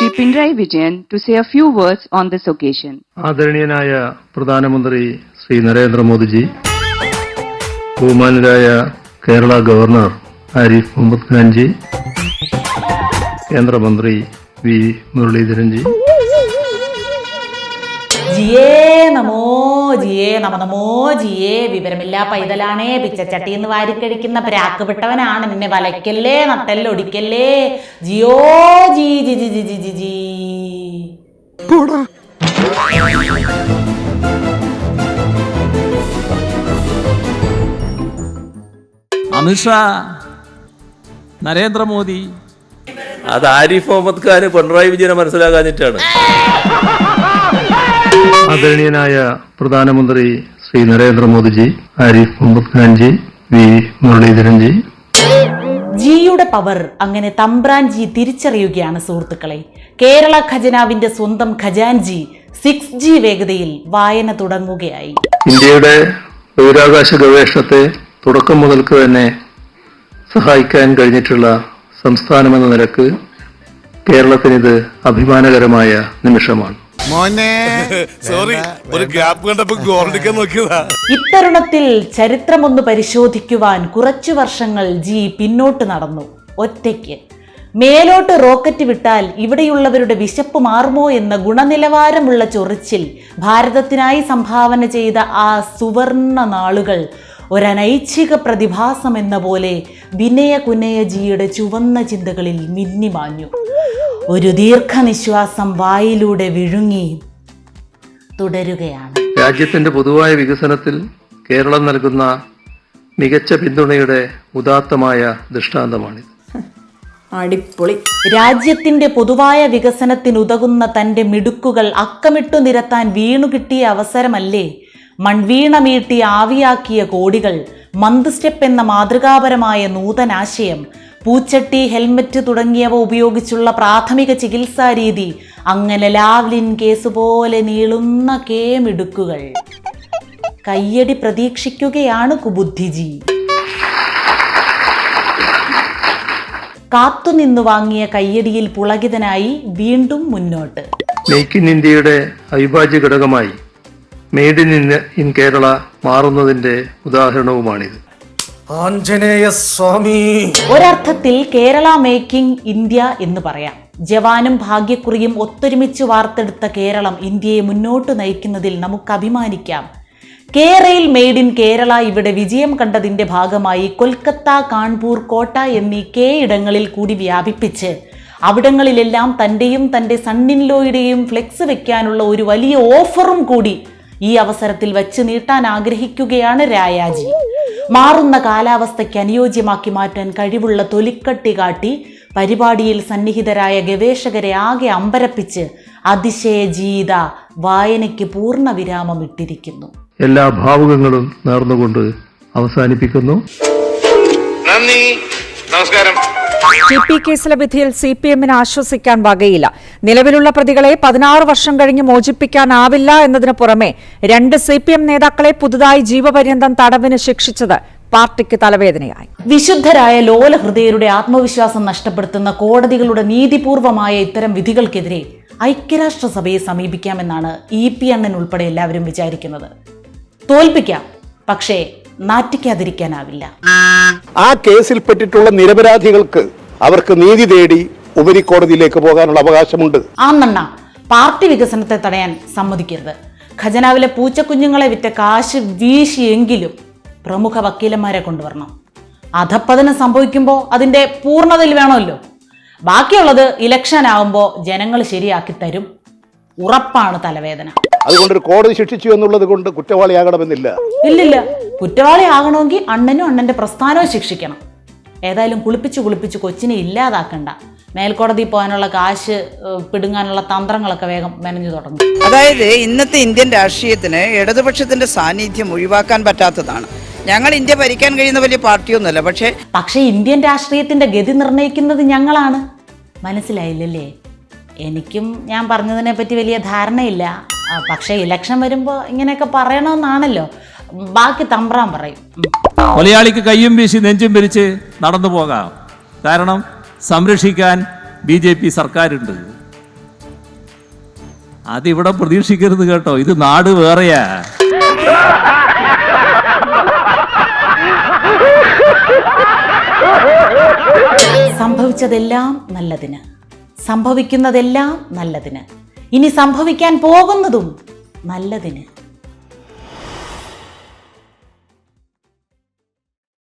Sri Pinarayi Vijayan to say a few words on this occasion ആദരണീയനായ പ്രധാനമന്ത്രി ശ്രീ നരേന്ദ്രമോദിജി ബഹുമാനരായ Kerala governor Arif Muhammad Khan ji കേന്ദ്രമന്ത്രി വി മുരളീധരൻജി. ജിയേ നമോ ജിയേ നമ നമോ ജിയേ വിവരമില്ല പൈതലാണേ പിച്ചച്ചട്ടി എന്ന് വാരിക്കഴിക്കുന്ന പ്രാക്ക് വിട്ടവനാണ് നിന്നെ വലയ്ക്കല്ലേ നട്ടല്ലൊടിക്കല്ലേ? ജിയോ ജി ജി ജി ജി ജി ജി ജി. അമിത്ഷാ നരേന്ദ്രമോദി. അത് ആരിഫ് മുഹമ്മദ് ഖാന് പിണറായി വിജയനെ മനസ്സിലാകാഞ്ഞിട്ടാണ്. ആദരണീയനായ പ്രധാനമന്ത്രി ശ്രീ നരേന്ദ്രമോദിജി ആരിഫ് മുഹമ്മദ് ഖാൻജി വി. മുരളീധരൻജി. ജിയുടെ പവർ അങ്ങനെ തമ്പ്രാൻജി തിരിച്ചറിയുകയാണ് സുഹൃത്തുക്കളെ. കേരള ഖജനാവിന്റെ സ്വന്തം ഖജാൻജി സിക്സ് ജി വേഗതയിൽ വായന തുടങ്ങുകയായി. ഇന്ത്യയുടെ ബഹിരാകാശ ഗവേഷണത്തെ തുടക്കം മുതൽക്ക് തന്നെ സഹായിക്കാൻ കഴിഞ്ഞിട്ടുള്ള സംസ്ഥാനമെന്ന നിലയ്ക്ക് കേരളത്തിനിത് അഭിമാനകരമായ നിമിഷമാണ്. സോറി ഒരു ഗ്യാപ്പ് കണ്ടപ്പോ ഗോൾഡിക്കാൻ നോക്കിയതാ. ഇത്തരുണത്തിൽ ചരിത്രമൊന്ന് പരിശോധിക്കുവാൻ കുറച്ചു വർഷങ്ങൾ ജി പിന്നോട്ട് നടന്നു. ഒറ്റയ്ക്ക്. മേലോട്ട് റോക്കറ്റ് വിട്ടാൽ ഇവിടെയുള്ളവരുടെ വിശപ്പ് മാറുമോ എന്ന ഗുണനിലവാരമുള്ള ചൊറിച്ചിൽ ഭാരതത്തിനായി സംഭാവന ചെയ്ത ആ സുവർണ നാളുകൾ ഒരനൈച്ഛിക പ്രതിഭാസം എന്ന പോലെ വിനയ കുനയജിയുടെ ചുവന്ന ചിന്തകളിൽ മിന്നിമാഞ്ഞു. ഒരു ദീർഘനിശ്വാസം വായിലൂടെ വിഴുങ്ങി തുടരുകയാണ്. രാജ്യത്തിന്റെ പൊതുവായ വികസനത്തിൽ കേരളം നൽകുന്ന മികച്ച പിന്തുണയുടെ ഉദാത്തമായ ദൃഷ്ടാന്തമാണിത്. അടിപൊളി. രാജ്യത്തിന്റെ പൊതുവായ വികസനത്തിനുതകുന്ന തന്റെ മിടുക്കുകൾ അക്കമിട്ടു നിരത്താൻ വീണു കിട്ടിയ അവസരമല്ലേ? മൺവീണ മീട്ടി ആവിയാക്കിയ കോടികൾ മന്ത് സ്റ്റെപ്പ് എന്ന മാതൃകാപരമായ നൂതനാശയം പൂച്ചട്ടി ഹെൽമറ്റ് തുടങ്ങിയവ ഉപയോഗിച്ചുള്ള പ്രാഥമിക ചികിത്സാ രീതി. അങ്ങനെ ലാവ്ലിൻ കേസ് പോലെ നീളുന്ന കേമിടുക്കുകൾ. കയ്യടി പ്രതീക്ഷിക്കുകയാണ് കുബുദ്ധിജി. കാത്തുനിന്നു വാങ്ങിയ കയ്യടിയിൽ പുളകിതനായി വീണ്ടും മുന്നോട്ട്. മേക്ക് ഇൻ ഇന്ത്യയുടെ അവിഭാജ്യ ഘടകമായി മെയ്ഡ് ഇൻ ഇൻ കേരള മാറുന്നതിന്റെ ഉദാഹരണവുമാണിത്. ആഞ്ജനേയ സ്വാമി. ഒരർത്ഥത്തിൽ കേരള മേക്കിംഗ് ഇന്ത്യ എന്ന് പറയാം. ജവാനും ഭാഗ്യക്കുറിയും ഒത്തൊരുമിച്ച് വാർത്തെടുത്ത കേരളം ഇന്ത്യയെ മുന്നോട്ട് നയിക്കുന്നതിൽ നമുക്ക് അഭിമാനിക്കാം. കേരയിൽ മെയ്ഡ് ഇൻ കേരള ഇവിടെ വിജയം കണ്ടതിന്റെ ഭാഗമായി കൊൽക്കത്ത കാൺപൂർ കോട്ട എന്നീ കേ ഇടങ്ങളിൽ കൂടി വ്യാപിപ്പിച്ച് അവിടങ്ങളിലെല്ലാം തന്റെയും തന്റെ സണ്ണിൻലോയുടെയും ഫ്ലെക്സ് വെക്കാനുള്ള ഒരു വലിയ ഓഫറും കൂടി ഈ അവസരത്തിൽ വച്ച് നീട്ടാൻ ആഗ്രഹിക്കുകയാണ് രായാജി. മാറുന്ന കാലാവസ്ഥയ്ക്ക് അനുയോജ്യമാക്കി മാറ്റാൻ കഴിവുള്ള തൊലിക്കട്ടി കാട്ടി പരിപാടിയിൽ സന്നിഹിതരായ ഗവേഷകരെ ആകെ അമ്പരപ്പിച്ച് അതിശയ ജീത വായനയ്ക്ക് പൂർണ വിരാമം ഇട്ടിരിക്കുന്നു എല്ലാ ഭാവുകങ്ങളും നേർന്നുകൊണ്ട് അവസാനിപ്പിക്കുന്നു. നന്ദി. നമസ്കാരം. ടി പി കേസിലെ വിധിയിൽ സി പി എമ്മിന് ആശ്വസിക്കാൻ വകയില്ല. നിലവിലുള്ള പ്രതികളെ പതിനാറ് വർഷം കഴിഞ്ഞ് മോചിപ്പിക്കാനാവില്ല എന്നതിനു പുറമെ രണ്ട് സി പി എം നേതാക്കളെ പുതുതായി ജീവപര്യന്തം തടവിന് ശിക്ഷിച്ചത് പാർട്ടിക്ക് തലവേദനയായി. വിശുദ്ധരായ ലോലഹൃദയരുടെ ആത്മവിശ്വാസം നഷ്ടപ്പെടുത്തുന്ന കോടതികളുടെ നീതിപൂർവമായ ഇത്തരം വിധികൾക്കെതിരെ ഐക്യരാഷ്ട്രസഭയെ സമീപിക്കാമെന്നാണ് ഇ പി അണ്ണൻ ഉൾപ്പെടെ എല്ലാവരും വിചാരിക്കുന്നത്. തോൽപ്പിക്കാം പക്ഷേ നാറ്റിക്കാതിരിക്കാനാവില്ല. ആ കേസിൽപ്പെട്ടിട്ടുള്ള നിരപരാധികൾക്ക് അവർക്ക് നീതി തേടി ഉപരിക്കോടതിയിലേക്ക് പോകാനുള്ള അവകാശമുണ്ട്. ആന്നണ്ണ പാർട്ടി വികസനത്തെ തടയാൻ സമ്മതിക്കരുത്. ഖജനാവിലെ പൂച്ചക്കുഞ്ഞുങ്ങളെ വിറ്റ കാശ് വീശിയെങ്കിലും പ്രമുഖ വക്കീലന്മാരെ കൊണ്ടുവരണം. അധപ്പതനം സംഭവിക്കുമ്പോൾ അതിന്റെ പൂർണതയിൽ വേണമല്ലോ. ബാക്കിയുള്ളത് ഇലക്ഷൻ ആകുമ്പോൾ ജനങ്ങൾ ശരിയാക്കി തരും. ഉറപ്പാണ് തലവേദന. അതുകൊണ്ടൊരു കോടതി ശിക്ഷിച്ചു എന്നുള്ളത് കൊണ്ട് കുറ്റവാളിയാകണമെന്നില്ല. ഇല്ലില്ല. കുറ്റവാളി ആകണമെങ്കിൽ അണ്ണനും അണ്ണന്റെ പ്രസ്ഥാനവും ശിക്ഷിക്കണം. ഏതായാലും കുളിപ്പിച്ച് കുളിപ്പിച്ച് കൊച്ചിനെ ഇല്ലാതാക്കണ്ട. മേൽക്കോടതി പോകാനുള്ള കാശ് പിടുങ്ങാനുള്ള തന്ത്രങ്ങളൊക്കെ വേഗം മെനഞ്ഞു തുടങ്ങും. അതായത് ഇന്നത്തെ ഇന്ത്യൻ രാഷ്ട്രീയത്തിന് ഇടതുപക്ഷത്തിന്റെ സാന്നിധ്യം ഒഴിവാക്കാൻ പറ്റാത്തതാണ്. ഞങ്ങൾ ഇന്ത്യ ഭരിക്കാൻ കഴിയുന്ന വലിയ പാർട്ടിയൊന്നുമല്ല പക്ഷേ പക്ഷേ ഇന്ത്യൻ രാഷ്ട്രീയത്തിന്റെ ഗതി നിർണയിക്കുന്നത് ഞങ്ങളാണ്. മനസ്സിലായില്ലല്ലേ? എനിക്കും ഞാൻ പറഞ്ഞതിനെ പറ്റി വലിയ ധാരണയില്ല. പക്ഷേ ഇലക്ഷൻ വരുമ്പോൾ ഇങ്ങനെയൊക്കെ പറയണമെന്നാണല്ലോ ബാക്കി തമ്പ്രാൻ പറയും. മലയാളിക്ക് കയ്യും വീശി നെഞ്ചും പിരിച്ച് നടന്നു പോകാം. കാരണം സംരക്ഷിക്കാൻ ബി ജെ പി സർക്കാരുണ്ട്. അതിവിടെ പ്രതീക്ഷിക്കരുത് കേട്ടോ. ഇത് നാട് വേറെയാ. സംഭവിച്ചതെല്ലാം നല്ലതിന്. സംഭവിക്കുന്നതെല്ലാം നല്ലതിന്. ഇനി സംഭവിക്കാൻ പോകുന്നതും നല്ലതിന്.